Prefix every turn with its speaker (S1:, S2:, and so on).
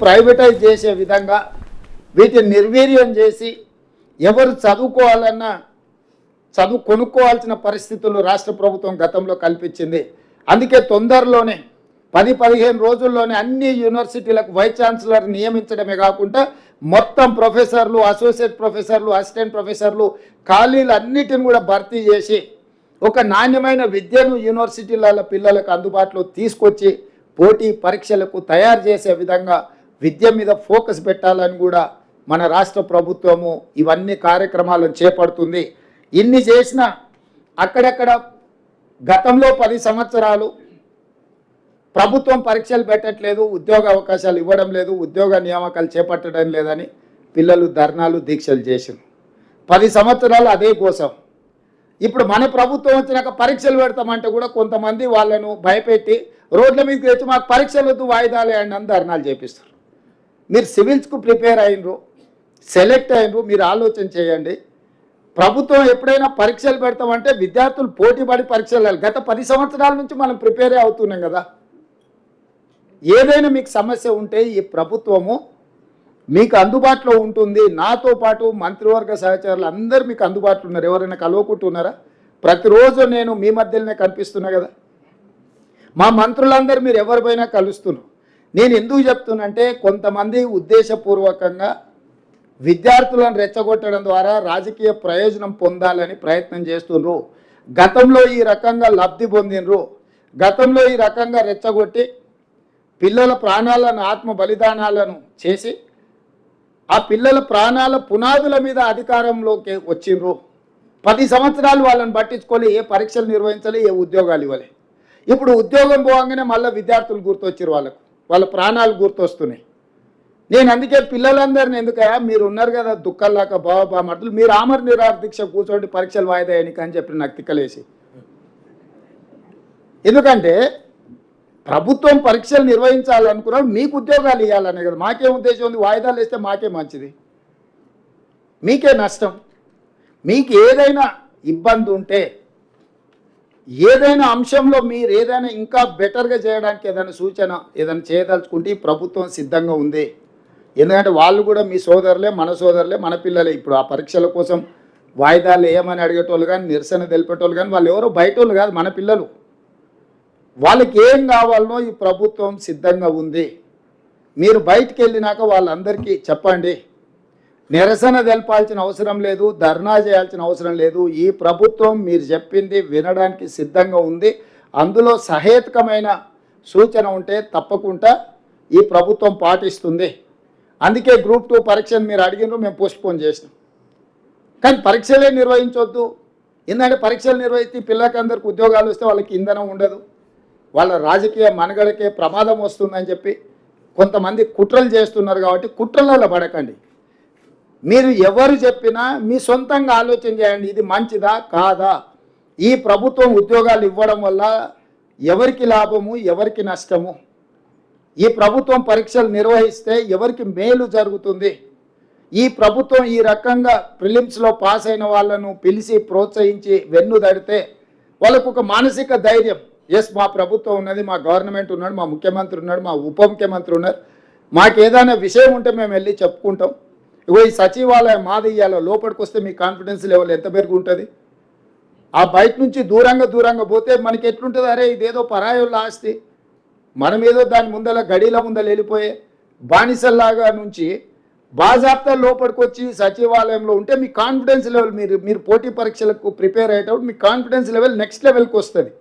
S1: Privatise చేసే విధంగా వీటిని నిర్వీర్యం చేసి ఎవరు చదువుకోవాలన్నా చదువు కొనుక్కోవాల్సిన పరిస్థితులు రాష్ట్ర ప్రభుత్వం గతంలో కల్పించింది. అందుకే తొందరలోనే పది పదిహేను రోజుల్లోనే అన్ని యూనివర్సిటీలకు వైస్ ఛాన్సలర్ నియమించడమే కాకుండా మొత్తం ప్రొఫెసర్లు అసోసియేట్ ప్రొఫెసర్లు అసిస్టెంట్ ప్రొఫెసర్లు ఖాళీలు అన్నిటిని కూడా భర్తీ చేసి ఒక నాణ్యమైన విద్యను యూనివర్సిటీల పిల్లలకు అందుబాటులో తీసుకొచ్చి పోటీ పరీక్షలకు తయారు చేసే విధంగా విద్య మీద ఫోకస్ పెట్టాలని కూడా మన రాష్ట్ర ప్రభుత్వము ఇవన్నీ కార్యక్రమాలను చేపడుతుంది. ఇన్ని చేసినా అక్కడక్కడ గతంలో పది సంవత్సరాలు ప్రభుత్వం పరీక్షలు పెట్టట్లేదు ఉద్యోగ అవకాశాలు ఇవ్వడం లేదు ఉద్యోగ నియామకాలు చేపట్టడం లేదని పిల్లలు ధర్నాలు దీక్షలు చేసింది పది సంవత్సరాలు అదే కోసం ఇప్పుడు మన ప్రభుత్వం వచ్చినాక పరీక్షలు పెడతామంటే కూడా కొంతమంది వాళ్ళను భయపెట్టి రోడ్ల మీదకి తెచ్చి మాకు పరీక్షలు వద్దు వాయిదాలే అని ధర్నాలు చేపిస్తారు. మీరు సివిల్స్కు ప్రిపేర్ అయినరు సెలెక్ట్ అయినరు మీరు ఆలోచన చేయండి. ప్రభుత్వం ఎప్పుడైనా పరీక్షలు పెడతామంటే విద్యార్థులు పోటీ పడి పరీక్షలు వెళ్ళాలి. గత పది సంవత్సరాల నుంచి మనం ప్రిపేరే అవుతున్నాం కదా. ఏదైనా మీకు సమస్య ఉంటే ఈ ప్రభుత్వము మీకు అందుబాటులో ఉంటుంది. నాతో పాటు మంత్రివర్గ సహచరులు అందరూ మీకు అందుబాటులో ఉన్నారు. ఎవరైనా కలవకుంటున్నారా? ప్రతిరోజు నేను మీ మధ్యలోనే కనిపిస్తున్నా కదా. మా మంత్రులందరూ మీరు ఎవరిపైనా కలుస్తున్నారు? నేను ఎందుకు చెప్తున్నంటే కొంతమంది ఉద్దేశపూర్వకంగా విద్యార్థులను రెచ్చగొట్టడం ద్వారా రాజకీయ ప్రయోజనం పొందాలని ప్రయత్నం చేస్తుండ్రు. గతంలో ఈ రకంగా లబ్ధి పొందినరు గతంలో ఈ రకంగా రెచ్చగొట్టి పిల్లల ప్రాణాలను ఆత్మ బలిదానాలను చేసి ఆ పిల్లల ప్రాణాల పునాదుల మీద అధికారంలోకి వచ్చిండ్రు. పది సంవత్సరాలు వాళ్ళని పట్టించుకోలే ఏ పరీక్షలు నిర్వహించాలి ఏ ఉద్యోగాలు ఇవ్వాలి. ఇప్పుడు ఉద్యోగం పోగానే మళ్ళీ విద్యార్థులు గుర్తొచ్చారు వాళ్ళకు. వాళ్ళ ప్రాణాలు గుర్తొస్తున్నాయి. నేను అందుకే పిల్లలందరిని ఎందుకయ్యా మీరు ఉన్నారు కదా దుఃఖంలాక బావ మాటలు మీరు ఆమర నిరాహార దీక్ష కూర్చోండి పరీక్షలు వాయిదా ఎన్నిక అని చెప్పి నాకు తిక్కలేసి. ఎందుకంటే ప్రభుత్వం పరీక్షలు నిర్వహించాలనుకున్నాడు మీకు ఉద్యోగాలు ఇవ్వాలనే కదా మాకేం ఉద్దేశం ఉంది వాయిదాలు వేస్తే మాకే మంచిది. మీకే నష్టం. మీకు ఏదైనా ఇబ్బంది ఉంటే ఏదైనా అంశంలో మీరు ఏదైనా ఇంకా బెటర్గా చేయడానికి ఏదైనా సూచన ఏదైనా చేయదలుచుకుంటే ఈ ప్రభుత్వం సిద్ధంగా ఉంది. ఎందుకంటే వాళ్ళు కూడా మీ సోదరులే మన సోదరులే మన పిల్లలే. ఇప్పుడు ఆ పరీక్షల కోసం వాయిదాలు ఏమని అడిగేటోళ్ళు కానీ నిరసన తెలిపేటోళ్ళు కానీ వాళ్ళు ఎవరో బయట వాళ్ళు కాదు మన పిల్లలు. వాళ్ళకి ఏం కావాలనో ఈ ప్రభుత్వం సిద్ధంగా ఉంది. మీరు బయటికి వెళ్ళినాక వాళ్ళందరికీ చెప్పండి. నిరసన తెలపాల్సిన అవసరం లేదు ధర్నా చేయాల్సిన అవసరం లేదు. ఈ ప్రభుత్వం మీరు చెప్పింది వినడానికి సిద్ధంగా ఉంది. అందులో సహేతుకమైన సూచన ఉంటే తప్పకుండా ఈ ప్రభుత్వం పాటిస్తుంది. అందుకే గ్రూప్ టూ పరీక్షను మీరు అడిగినారు మేము పోస్ట్పోన్ చేసినాం. కానీ పరీక్షలే నిర్వహించవద్దు ఎందుకంటే పరీక్షలు నిర్వహిస్తే పిల్లలకందరికి ఉద్యోగాలు వస్తే వాళ్ళకి ఇంధనం ఉండదు. వాళ్ళ రాజకీయ మనగడకే ప్రమాదం వస్తుందని చెప్పి కొంతమంది కుట్రలు చేస్తున్నారు కాబట్టి కుట్రలలో పడకండి. మీరు ఎవరు చెప్పినా మీ సొంతంగా ఆలోచన చేయండి ఇది మంచిదా కాదా? ఈ ప్రభుత్వం ఉద్యోగాలు ఇవ్వడం వల్ల ఎవరికి లాభము ఎవరికి నష్టము? ఈ ప్రభుత్వం పరీక్షలు నిర్వహిస్తే ఎవరికి మేలు జరుగుతుంది? ఈ ప్రభుత్వం ఈ రకంగా ప్రిలిమ్స్లో పాస్ అయిన వాళ్ళను పిలిచి ప్రోత్సహించి వెన్ను దడితే వాళ్ళకు ఒక మానసిక ధైర్యం. ఎస్ మా ప్రభుత్వం ఉన్నది మా గవర్నమెంట్ ఉన్నాడు మా ముఖ్యమంత్రి ఉన్నాడు మా ఉప ముఖ్యమంత్రి ఉన్నారు. మాకు ఏదైనా విషయం ఉంటే మేము వెళ్ళి చెప్పుకుంటాం. ఇగో ఈ సచివాలయం మాది ఇయ్యాలో లోపలికి వస్తే మీ కాన్ఫిడెన్స్ లెవెల్ ఎంత పెరుగుంటుంది ఆ బయట నుంచి దూరంగా దూరంగా పోతే మనకి ఎట్లుంటుంది? అరే ఇదేదో పరాయుల ఆస్తి. మనం ఏదో దాని ముందల గడిల ముందల వెళ్ళిపోయే బానిసల్లాగా నుంచి బాజాప్తా లోపలికి వచ్చి సచివాలయంలో ఉంటే మీ కాన్ఫిడెన్స్ లెవెల్ మీరు మీరు పోటీ పరీక్షలకు ప్రిపేర్ అయ్యేటప్పుడు మీ కాన్ఫిడెన్స్ లెవెల్ నెక్స్ట్ లెవెల్కి వస్తుంది.